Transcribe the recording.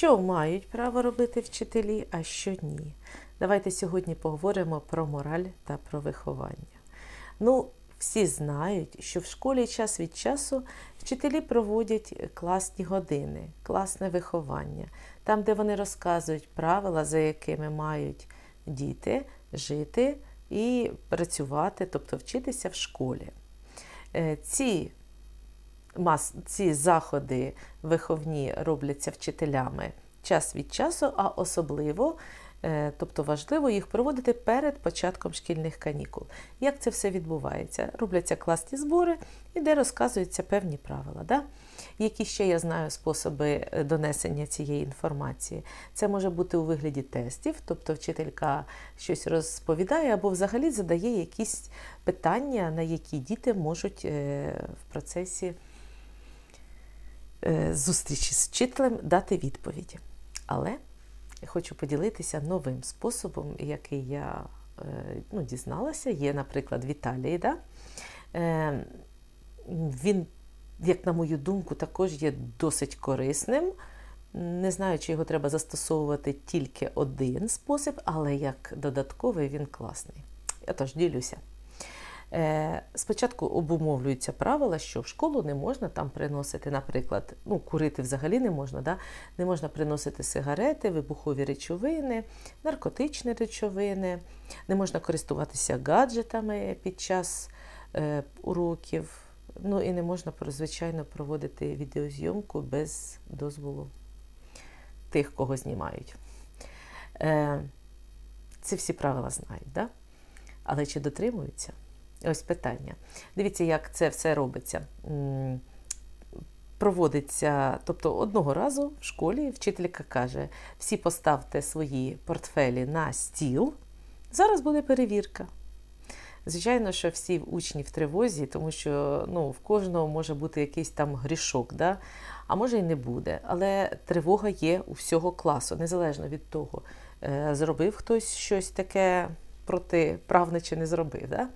Що мають право робити вчителі, а що ні. Давайте сьогодні поговоримо про мораль та про виховання. Ну, всі знають, що в школі час від часу вчителі проводять класні години, класне виховання, там, де вони розказують правила, за якими мають діти жити і працювати, тобто вчитися в школі. Е, Ці ці заходи виховні робляться вчителями час від часу, а особливо, е, тобто важливо їх проводити перед початком шкільних канікул. Як це все відбувається? Робляться класні збори, і де розказуються певні правила. Да? Які ще я знаю способи е, донесення цієї інформації? Це може бути у вигляді тестів, тобто вчителька щось розповідає або взагалі задає якісь питання, на які діти можуть е, в процесі зустрічі з вчителем дати відповіді. Але хочу поділитися новим способом, який я е, ну, дізналася. Є, наприклад, в Італії. Да? Е, Він, як на мою думку, також є досить корисним. Не знаю, чи його треба застосовувати тільки один спосіб, але як додатковий він класний. Я тож ділюся. Е, Спочатку обумовлюються правила, що в школу не можна там приносити, наприклад, ну, курити взагалі не можна, да? не можна приносити сигарети, вибухові речовини, наркотичні речовини, не можна користуватися гаджетами під час е, уроків, ну і не можна, звичайно, проводити відеозйомку без дозволу тих, кого знімають. Е, Ці всі правила знають, да? але чи дотримуються? Ось питання. Дивіться, як це все робиться. Проводиться, тобто одного разу в школі вчителька каже: всі поставте свої портфелі на стіл. Зараз буде перевірка. Звичайно, що всі учні в тривозі, тому що ну, в кожного може бути якийсь там грішок, да? а може і не буде. Але тривога є у всього класу, незалежно від того, е, зробив хтось щось таке протиправне чи не зробив. Да?